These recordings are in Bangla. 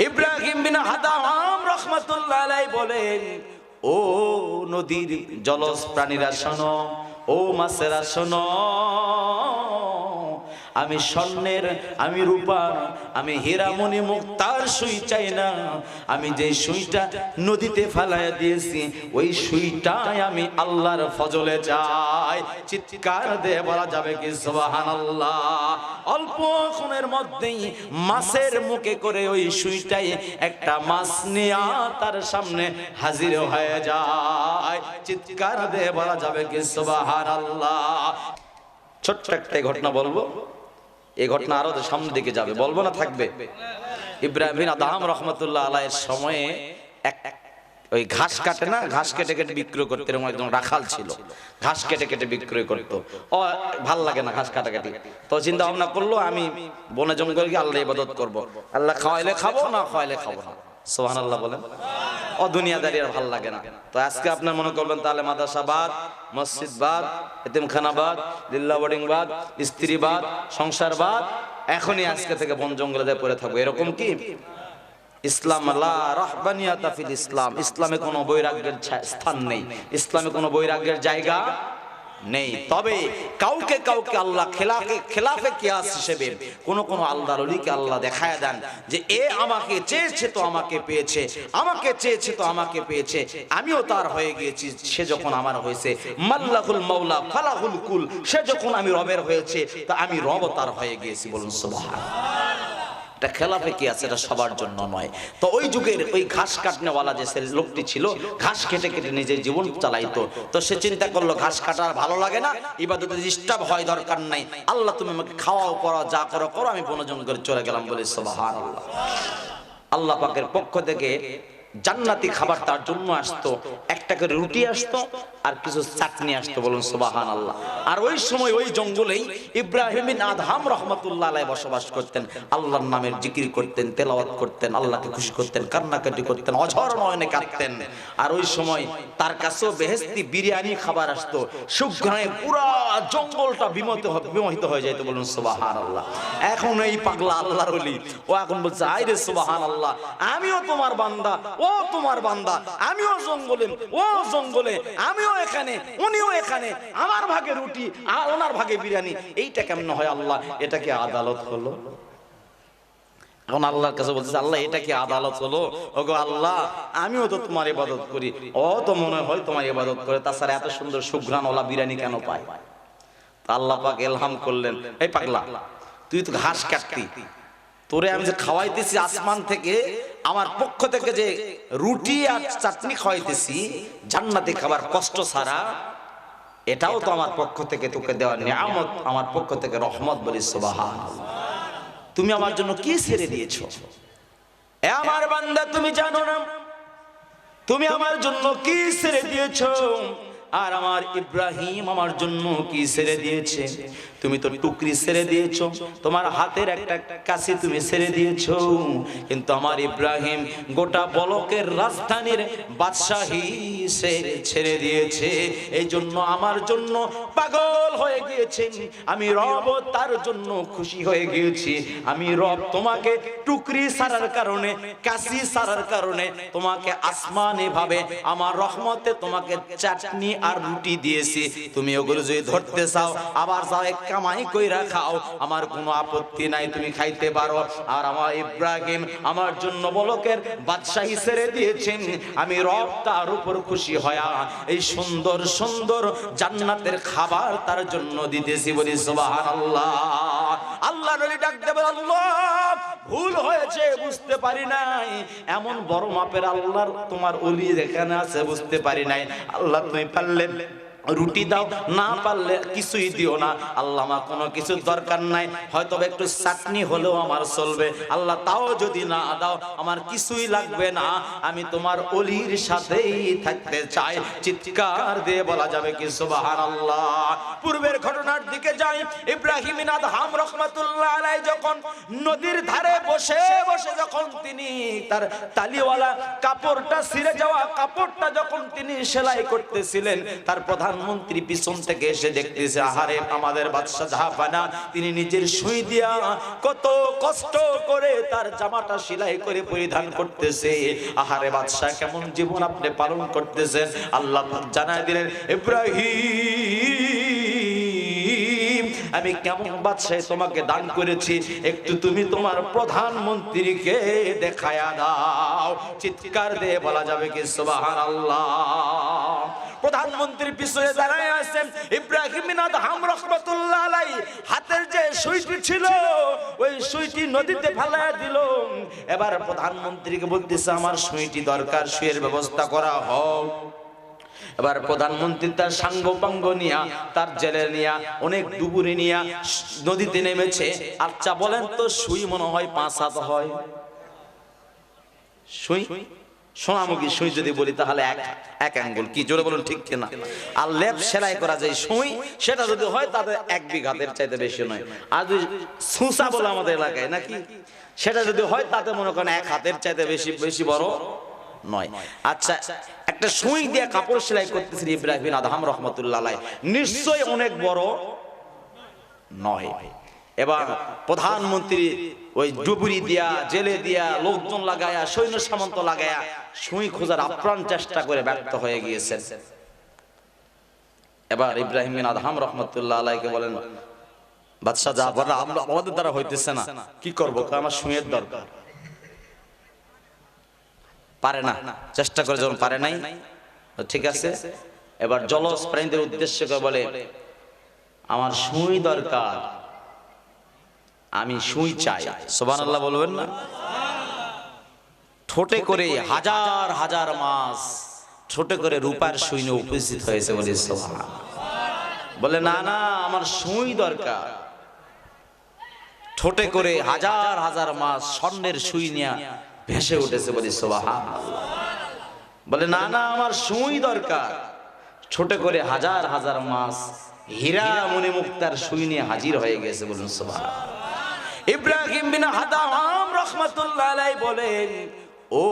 ইব্রাহিম বিন হাদাম রহমাতুল্লাহ আলাই বলেন ও নদীর জলজ প্রাণীরা শোনো ও মাছেরা শোনো আমি স্বর্ণের, আমি রূপার আমি হীরামণি মুক্তার সুই চাই না। আমি যে সুইটা নদীতে ফেলাইয়া দিয়েছি, ওই সুইটাই আমি আল্লাহর ফজলে চাই। চিৎকার দিয়ে বলা যাবে কি, সুবহানাল্লাহ। অল্প ক্ষণের মধ্যেই মাছের মুখে করে ওই সুইটাই একটা মাছ নিয়া তার সামনে হাজির হয়ে যায়। চিৎকার দিয়ে বলা যাবে কি, সুবহানাল্লাহ। ছোট্ট একটা ঘটনা বলব। এই ঘটনা আরও সামনের দিকে যাবে। বলব না, থাকবে। ইব্রাহিম আদহাম রহমতুল্লাহ আলাইয়ের সময়ে এক ওই ঘাস কাটে না? ঘাস কেটে কেটে বিক্রয় করতে এরকম একজন রাখাল ছিল। ঘাস কেটে কেটে বিক্রয় করতো। ও, ভালো লাগে না ঘাস কাটা কাটাকাটি। তো চিন্তা ভাবনা করল, আমি বনে জঙ্গলে গিয়ে আল্লাহ ইবাদত করব। আল্লাহ খাওয়াইলে খাব, না খাওয়াইলে খাব না। সোহান আল্লাহ বলেন। ও দুনিয়াদারি আর ভালো লাগে না। তো আজকে আপনার মনে করবেন তাহলে মাদ্রাসাবাদ মসজিদবাদ এতিমখানাবাদ লিল্লা বোর্ডিংবাদ স্ত্রীবাদ সংসারবাদ এখনই আজকে থেকে বন জঙ্গলে পড়ে থাকব। এরকম কি? ইসলাম রাহবানিয়াতা ফিল ইসলাম। ইসলামে কোনো বৈরাগ্যের স্থান নেই। ইসলামে কোনো বৈরাগ্যের জায়গা নেই। তবে কাউকে কাউকে আল্লাহ খেলাফে খেলাফে কিয়াস হিসেবে কোন কোন আল্লাহর অলিকে আল্লাহ দেখায় দেন যে, এ আমাকে চেয়েছে তো আমাকে পেয়েছে, আমাকে চেয়েছে তো আমাকে পেয়েছে, আমিও তার হয়ে গিয়েছি, সে যখন আমার হয়েছে, মাল্লাহুল মাওলা, ফালাহুল কুল, সে যখন আমি রবের হয়েছে, তা আমি রব তার হয়ে গিয়েছি বলুন সুবহান এটা খেলাফে কি আছে, এটা সবার জন্য নয়। তো ওই যুগের ওই ঘাস কাটনেওয়ালা যে লোকটি ছিল, ঘাস কেটে কেটে নিজের জীবন চালাইতো। তো সে চিন্তা করল, ঘাস কাটার ভালো লাগে না, ইবাদতে ডিস্টার্ব হয়, দরকার নাই। আল্লাহ, তুমি আমাকে খাওয়াও করো যা করো করো, আমি বনজন করে চলে গেলাম বলে আল্লাহ আল্লাহ পাকের পক্ষ থেকে জান্নাতি খাবার তার জন্য আসতো, একটা করে রুটি আসতো আর কিছু চাটনি আসতো বলুন সুবাহান আল্লাহ আর ওই সময় ওই জঙ্গলেই ইব্রাহিম আদহাম রহমতুল্লাহ আলাই বসবাস করতেন। আল্লাহর নামের জিকির করতেন, তেলাওয়াত করতেন, আল্লাহকে খুশি করতেন, কান্নাকাটি করতেন, অঝর নয়নে কাঁদতেন। আর ওই সময় তার কাছেও বেহেস্তি বিরিয়ানি খাবার আসতো। সুঘ্রাণে পুরা জঙ্গলটা বিমত বিমোহিত হয়ে যেত বলুন সুবাহান আল্লাহ এখন এই পাগলা আল্লাহর ও এখন বলছে আই রে সুবাহান আল্লাহ আমিও তোমার বান্দা ও তোমার বান্দা, আমিও জঙ্গলে, ও জঙ্গলে, আমিও এখানে, উনিও এখানে, আমার ভাগে রুটি আর ওনার ভাগে বিরিয়ানি। এইটা কেমন হয় আল্লাহ? এটা কি আদালত হলো? এখন আল্লাহর কাছে বলছে আল্লাহ, এটা কি আদালত হলো? ওগো আল্লাহ, আমিও তো তোমার ইবাদত করি। ও তো মনে হয় তোমার ইবাদত করে। তাছাড়া এত সুন্দর সুঘ্রাণ ওলা বিরিয়ানি কেন পায়? আল্লাহ পাক এলহাম করলেন। এই পাগলা, তুই তো ঘাস কাটতি। তোরে আমি যে খাওয়াইতেছি আসমান থেকে, আমার পক্ষ থেকে যে রুটি আর চাটনি খাওয়াইতেছি, জান্নাতে খাবার কষ্ট ছাড়া, এটাও তো আমার পক্ষ থেকে তোকে দেওয়া নিয়ামত, আমার পক্ষ থেকে রহমত বলি সুবাহান তুমি আমার জন্য কি ছেড়ে দিয়েছ? এ আমার বান্দা, তুমি জানো না। তুমি আমার জন্য কি ছেড়ে দিয়েছ? আর আমার ইব্রাহিম আমার জন্য কি ছেড়ে দিয়েছে? তুমি তো টুকরি ছেড়ে দিয়েছ। তোমার হাতের একটা কাছে তুমি ছেড়ে দিয়েছ। কিন্তু আমার ইব্রাহিম গোটা বলকের রাজধানীর বাদশাহী ছেড়ে দিয়েছে। এই জন্য আমার জন্য পাগল হয়ে গিয়েছে। আমি রব তার জন্য খুশি হয়ে গিয়েছি। আমি রব তোমাকে টুকরি সারার কারণে, কাশি সারার কারণে তোমাকে আসমানে ভাবে, আমার রহমতে তোমাকে চাটনি আর রুটি দিয়েছি। তুমি ওগুলো যদি ধরতে চাও, আবার যাও এক কামাই কইরা খাও। আমার কোনো আপত্তি নাই, তুমি খাইতে পারো। আর আমার ইব্রাহিম আমার জন্য বলকের বাদশাহী ছেড়ে দিয়েছেন। আমি রব তার উপর খুশি হয়া এই সুন্দর সুন্দর জান্নাতের খাবার তার জন্য দিতেছি বলি, সুবহানাল্লাহ। আল্লাহ নলি ডাক দেবে আল্লাহ! ভুল হয়েছে, বুঝতে পারি নাই। এমন বড় মাপের আল্লাহর তোমার অলি যেখানে আছে, বুঝতে পারি নাই। আল্লাহ তুমি পারলে রুটি দাও, না পারলে কিছুই দিও না। আল্লাহ আমার কোনো কিছু দরকার নাই। হয়তো একটু চাটনি হলেও আমার চলবে। আল্লাহ তাও যদি না দাও, আমার কিছুই লাগবে না। আমি তোমার অলির সাথেই থাকতে চাই। চিৎকার দিয়ে বলা যাবে কি, সুবহানাল্লাহ। পূর্বের ঘটনার দিকে যাই। ইব্রাহিম আদহাম রহমাতুল্লাহ আলাই যখন নদীর ধারে বসে বসে যখন তিনি তার তালিওয়ালা কাপড়টা ছিঁড়ে যাওয়া কাপড়টা যখন তিনি সেলাই করতেছিলেন, তার প্রধান প্রধানমন্ত্রী পিছন থেকে এসে দেখতেছে, আহারে, আমাদের বাদশাহ জাহাফানা তিনি নিজের সুই দিয়া কত কষ্ট করে তার জামাটা সেলাই করে পরিধান করতেছে। আহারে, বাদশাহ, কেমন জীবন আপনি পালন করতেছেন? আল্লাহ জানায় দিলেন, ইব্রাহিম আমি কেমন বাদশাহ তোমাকে দান করেছি? একটু তুমি তোমার প্রধানমন্ত্রীকে দেখায়া দাও। চিৎকার দিয়ে বলা যাবে কি, সুবহানাল্লাহ। প্রধানমন্ত্রীর পিছনে দাঁড়ায় আছেন ইব্রাহিম আদহাম রহমাতুল্লাহ আলাই হাতের যে সুইটি ছিল, ওই সুইটি নদীতে ফেলায় দিল। এবার প্রধানমন্ত্রীকে বলতেছে, আমার সুইটি দরকার সুইয়ের ব্যবস্থা করা হোক। এবার প্রধানমন্ত্রী তার সাঙ্গ পাঙ্গ নিয়া, তার জেলে নিয়া, অনেক ডুবুরি নিয়া নদীতে নেমেছে। আচ্ছা বলেন তো, সুই মনে হয় পাঁচ হাত হয়। সুই? সোনামুখী সুই যদি বলি, তাহলে এক এক কি জোরে বলুন, ঠিক কিনা? আর লেপ সেলাই করা যায় সুই, সেটা যদি হয়, তাতে এক বিঘাতের চাইতে বেশি নয়। আর যদি সুসা বলে আমাদের এলাকায়, নাকি? সেটা যদি হয়, তাতে মনে করেন এক হাতের চাইতে বেশি বেশি বড় নয়। আচ্ছা একটা সুই দিয়ে কাপড় সেলাই করতেছেন ইব্রাহিম আদহাম রহমতুল্লাহ আলাই। নিশ্চয়ই অনেক বড় নয় এবার প্রধানমন্ত্রী ওই ডুবুরি দিয়া, জেলে দিয়া লোকজন লাগায়া, সৈন্য সামন্ত লাগায়া সুই খোঁজার আপ্রাণ চেষ্টা করে ব্যর্থ হয়ে গিয়েছেন। এবার ইব্রাহিম বিন আদহাম রহমতুল্লাহ আলাইকে বলেন, বাদশাহ যা আমরা আমাদের দ্বারা হইতেছে না। কি করব? আমার সুইয়ের দরকার। পারে না। চেষ্টা করে যখন পারে নাই ঠিক আছে। এবার জলজ প্রাণীদের উদ্দেশ্য করে বলে, আমার সুই দরকার। আমি সুই চাই। সোবান আল্লাহ বলবেন না? ঠোঁটে করে হাজার হাজার মাস ছোটে করে রূপার সুই নিয়ে উপস্থিত হয়েছে বলে সোহান বলে, না না, আমার সুই দরকার। ঠোঁটে করে হাজার হাজার মাস স্বর্ণের সুই নিয়ে ভেসে উঠেছে বলে সোবাহান বলে, না না, আমার সুই দরকার। ছোট করে হাজার হাজার মাস হীরা মনে মুক্তার সুই নিয়ে হাজির হয়ে গেছে বলুন সোবাহান ইব্রাহিম বিন হাদাম রহমাতুল্লাহ আলাই বলেন, ও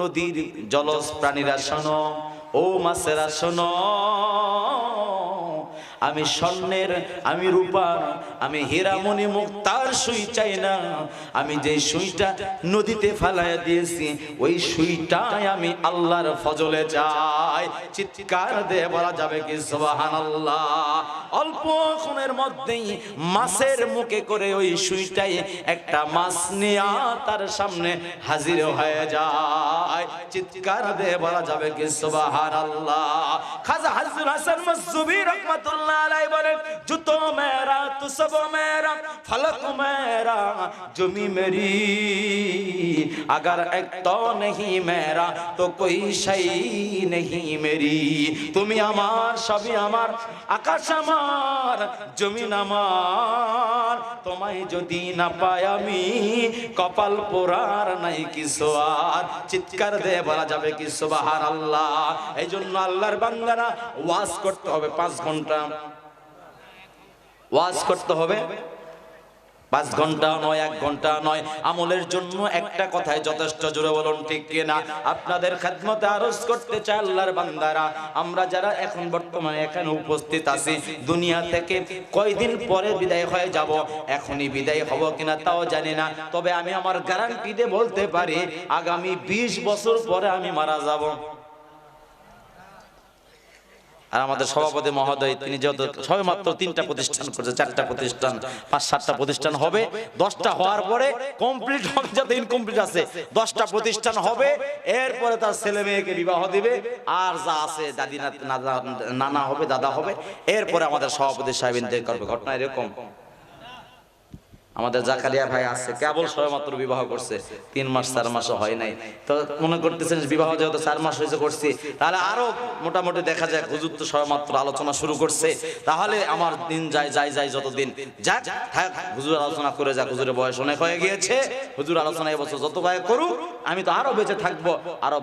নদীর জলজ প্রাণীরা শোনো, ও মাছেরা শোনো আমি স্বর্ণের, আমি রূপার আমি হীরামণি মুক্তার সুই চাই না। আমি যে সুইটা নদীতে ফালাইয়া দিয়েছি, ওই সুইটাই আমি আল্লাহর ফজলে যাই চিৎকার দিয়ে বলা যাবে কি, সুবহানাল্লাহ। অল্প ক্ষণের মধ্যেই মাছের মুখে করে ওই সুইটাই একটা মাছ নিয়া তার সামনে হাজির হয়ে যায়। চিৎকার দিয়ে বলা যাবে কি, সুবহানাল্লাহ। খাজা হাজুর হাসান মসজুবি রহমাতুল্লাহ আলাই বলেন জুতো মেরা তু সব মেরা ফলক মেরা জমি মেরি अगर एक तो नहीं मेरा तो कोई शई नहीं मेरी তুমি আমার সবই আমার আকাশ আমার জমিন আমার তোমায় যদি না পাই আমি কপাল পোড়ার নাই কিছু আর চিৎকার দিয়ে বলা যাবে কি সুবাহার আল্লাহ এই জন্য আল্লাহর বান্দারা ওয়াজ করতে হবে পাঁচ ঘন্টা ওয়াজ করতে হবে। পাঁচ ঘণ্টা নয়, এক ঘণ্টা নয়। আমলের জন্য একটা কথায় যথেষ্ট, জোরে বলুন ঠিক কিনা? আপনাদের খেদমতে আরজ করতে চাই আল্লাহর বান্দারা। আমরা যারা এখন বর্তমানে এখানে উপস্থিত আছি, দুনিয়া থেকে কয়দিন পরে বিদায় হয়ে যাব? এখনই বিদায় হব কিনা তাও জানি না। তবে আমি আমার গ্যারান্টি দিয়ে বলতে পারি, আগামী ২০ বছর পরে আমি মারা যাব। আর আমাদের সভাপতি মহোদয় তিনি যত সবে মাত্র তিনটা প্রতিষ্ঠান করছে চারটা প্রতিষ্ঠান পাঁচ সাতটা প্রতিষ্ঠান হবে দশটা হওয়ার পরে কমপ্লিট হবে যত ইনকমপ্লিট আছে দশটা প্রতিষ্ঠান হবে এরপরে তার ছেলে মেয়েকে বিবাহ দিবে আর যা আছে দাদি নানা হবে দাদা হবে এরপরে আমাদের সভাপতি সাহেব ইন্দে করবে ঘটনা এরকম। আমাদের জাকারিয়া ভাই আছে কেবল সবেমাত্র বিবাহ করছে তিন মাস চার মাসও হয় নাই। তো মনে করতেছেন বিবাহ যেহেতু চার মাস হয়েছে করছি তাহলে আরও মোটামুটি দেখা যায় হুজুর তো সবেমাত্র আলোচনা শুরু করছে। তাহলে আমার দিন যায় যায় যায় যতদিন যাক থাক হুজুর আলোচনা করে যাক হুজুরের বয়স অনেক হয়ে গিয়েছে। হুজুর আলোচনা এবছর যত ভাই করুক আমি তো আরও বেঁচে থাকব আরও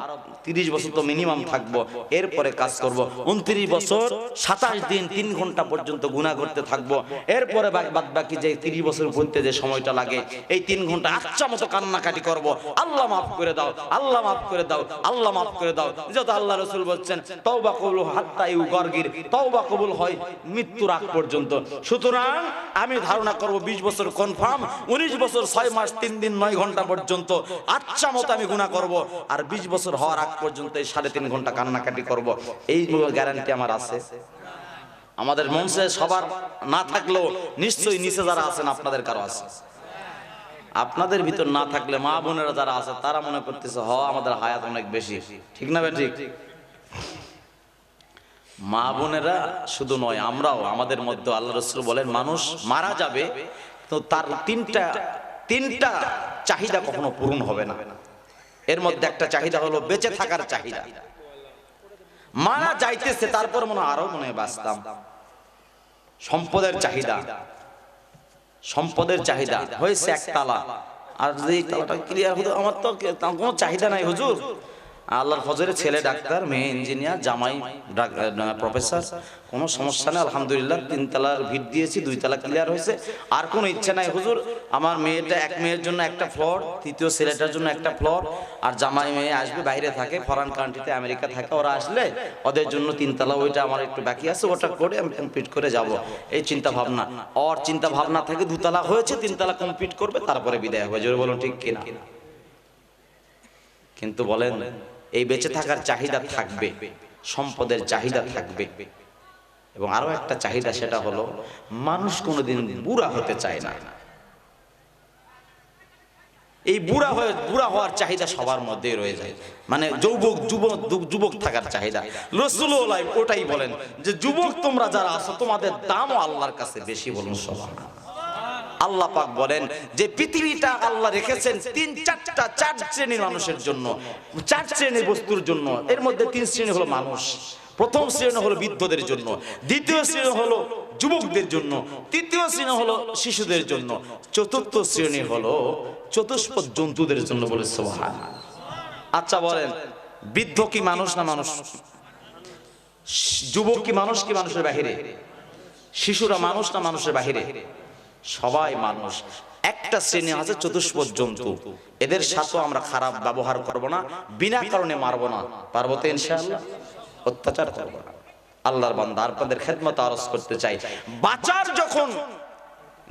তিরিশ বছর তো মিনিমাম থাকব। এরপরে কাজ করব উনত্রিশ বছর সাতাশ দিন তিন ঘণ্টা পর্যন্ত গুণা করতে থাকব। এরপরে বাদ বাকি যে তিরিশ বছর ঘুরতে যে সময়টা লাগে, এই তিন ঘণ্টা আচ্ছা মতো কান্নাকাটি করব। আল্লাহ মাফ করে দাও, আল্লাহ মাফ করে দাও, আল্লাহ মাফ করে দাও। যত আল্লাহ রসুল বলছেন, তওবা কবুল হাত্তা ইউ গর্গির, তওবা কবুল হয় মৃত্যুর আগ পর্যন্ত। সুতরাং আমি ধারণা করব, বিশ বছর কনফার্ম উনিশ বছর ছয় মাস, তিন দিন, নয় ঘণ্টা পর্যন্ত আচ্ছা মতো আমি গুণা করব। আর বিশ বছর হওয়ার আগ পর্যন্ত এই সাড়ে তিন ঘণ্টা কান্নাকাটি করব। এই গ্যারান্টি আমার আছে। আমাদের মঞ্চে সবার না থাকলেও নিশ্চয়ই নিচে যারা আছেন, আপনাদের কারও আছে। আপনাদের ভিতর না থাকলে মা বোনেরা যারা আছে, তারা মনে করতেছে, হ, আমাদের হায়াত অনেক বেশি। ঠিক না ঠিক মা বোনেরা শুধু নয়, আমরাও, আমাদের মধ্যে আল্লাহ রসুল বলেন, মানুষ মারা যাবে তো তার তিনটা তিনটা চাহিদা কখনো পূরণ হবে না। এর মধ্যে একটা চাহিদা হলো বেঁচে থাকার চাহিদা। মারা যাইতেছে, তারপর মনে আরও মনে বাঁচতাম। সম্পদের চাহিদা। সম্পদের চাহিদা। হয়েছে একতলা আর যদি ক্লিয়ার হতো আমার তো কোনো চাহিদা নাই, হুজুর। আল্লাহর ফজরে ছেলে ডাক্তার, মেয়ে ইঞ্জিনিয়ার, জামাই প্রফেসর, কোনো সমস্যা নেই, আলহামদুলিল্লাহ তিন তালার ভিড় দিয়েছি দুই তালা ক্লিয়ার হয়েছে। আর কোনো ইচ্ছা নাই, হুজুর, আমার মেয়েটা এক মেয়ের জন্য একটা ফ্লোর তৃতীয় ছেলেটার জন্য একটা ফ্লোর আর জামাই মেয়ে আসবে, বাইরে থাকে ফরেন কান্ট্রিতে আমেরিকা থাকে, ওরা আসলে ওদের জন্য তিনতলা, ওইটা আমার একটু বাকি আছে, ওটা করে আমি কমপ্লিট করে যাব। এই চিন্তা ভাবনা। ওর চিন্তা ভাবনা থেকে, দুতলা হয়েছে, তিনতলা কমপ্লিট করবে, তারপরে বিদায় হবে, জোরে বলুন, ঠিক কিনা? কিন্তু বলেন এই বেঁচে থাকার চাহিদা থাকবে, সম্পদের চাহিদা থাকবে। এবং আরও একটা চাহিদা সেটা হলো, মানুষ কোনোদিন বুড়া হতে চায় না। এই বুড়া হয়ে, বুড়া হওয়ার চাহিদা সবার মধ্যে রয়ে যায়। মানে যুবক যুবক যুবক থাকার চাহিদা। রসুল্লাহ ওটাই বলেন যে, যুবক তোমরা যারা আছো, তোমাদের দামও আল্লাহর কাছে বেশি বলুন সবার আল্লাহ পাক বলেন যে পৃথিবীটা আল্লাহ রেখেছেন তিন চারটা, চার শ্রেণির মানুষের জন্য, চার শ্রেণির বস্তুর জন্য। এর মধ্যে তিন শ্রেণি হলো মানুষ। প্রথম শ্রেণি হলো বৃদ্ধদের জন্য। দ্বিতীয় শ্রেণি হলো যুবকদের জন্য। তৃতীয় শ্রেণি হলো শিশুদের জন্য। চতুর্থ শ্রেণি হলো চতুষ্পদ জন্তুদের জন্য বলে সোহান আচ্ছা বলেন, বৃদ্ধ কি মানুষ না মানুষ? যুবক কি মানুষ কি মানুষের বাহিরে? শিশুরা মানুষ না মানুষের বাহিরে? সবাই মানুষ। একটা শ্রেণি আছে চতুষ্পদ জন্তু। এদের সাথেও আমরা খারাপ ব্যবহার করব না, বিনা কারণে মারবো না। পারব তো অত্যাচার করব না। আল্লাহর বান্দা, আপনাদের খেদমত আরজ করতে চাই। বাঁচার যখন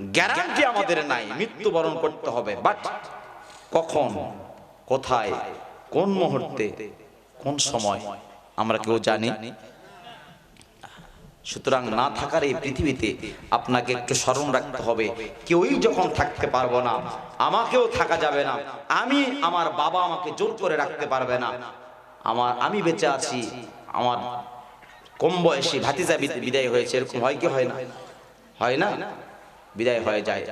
গ্যারান্টি আমাদের নাই, মৃত্যুবরণ করতে হবে। বাট কখন, কোথায়, কোন মুহূর্তে, কোন সময়, আমরা কেউ জানি। সুতরাং না থাকার এই পৃথিবীতে আপনাকে একটু স্মরণ রাখতে হবে। কেউই যখন থাকতে পারব না, আমাকেও থাকা যাবে না, আমি আমার বাবা আমাকে জোর করে রাখতে পারবে না। আমার, আমি বেঁচে আছি, আমার কম বয়সী ভাতিজা বিদায় হয়েছে, এরকম হয় কি হয় না? হয় না? বিদায় হয়ে যায়।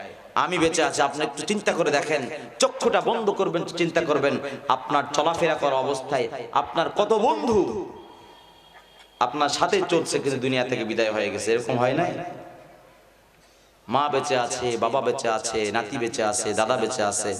আমি বেঁচে আছি, আপনি একটু চিন্তা করে দেখেন, চক্ষুটা বন্ধ করবেন চিন্তা করবেন, আপনার চলাফেরা করা অবস্থায় আপনার কত বন্ধু? আপনার সাথে চলছে কিন্তু দুনিয়া থেকে বিদায় হয়ে গেছে, এরকম হয় নাই? মা বেঁচে আছে, বাবা বেঁচে আছে, নাতি বেঁচে আছে, দাদা বেঁচে আছে।